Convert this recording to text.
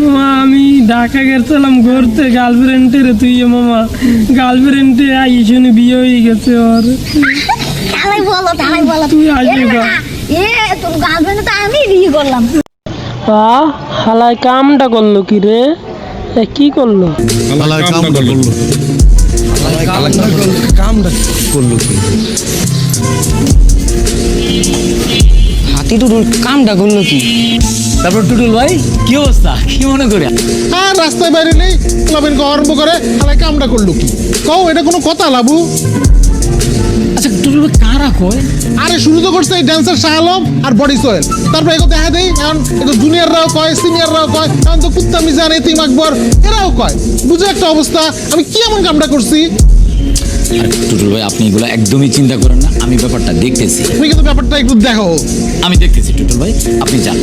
মামা আমি ঢাকা গেছিলাম ঘুরতে গার্লফ্রেন্ডের তুই মামা। গার্লফ্রেন্ডে আই শুনে বিয়ে হয়ে গেছে ওর। তাহলে বলো তাহলে বলো। তুই আসবি এ তোর গার্লফ্রেন্ড তো আমি বিয়ে করলাম। কামটা করল কি রে? কি করল? কামটা করল। কামটা করল হাতি টুটুল কামটা করল কি? তারপর টুটুল ভাই কি অবস্থা কি মনে করে আর রাস্তায় বাইরে নেই ক্লাবের আরম্ভ করে আলাই কামটা করল কি কও এটা কোনো কথা লাবু কয় আরে শুরু তো করছে এই ড্যান্সার শাহ আলম আর বডি সোয়েল তারপর এগো দেখা দেই এখন এটা জুনিয়ররাও কয় সিনিয়ররাও কয় এখন তো কুত্তা মিজান এতিম আকবর এরাও কয়। বুঝে একটা অবস্থা আমি কি এমন কামটা করছি? টুটুল ভাই আপনি এগুলো একদমই চিন্তা করেন না আমি ব্যাপারটা দেখতেছি। তুমি কিন্তু ব্যাপারটা একটু দেখো। আমি দেখতেছি টুটুল ভাই আপনি যান।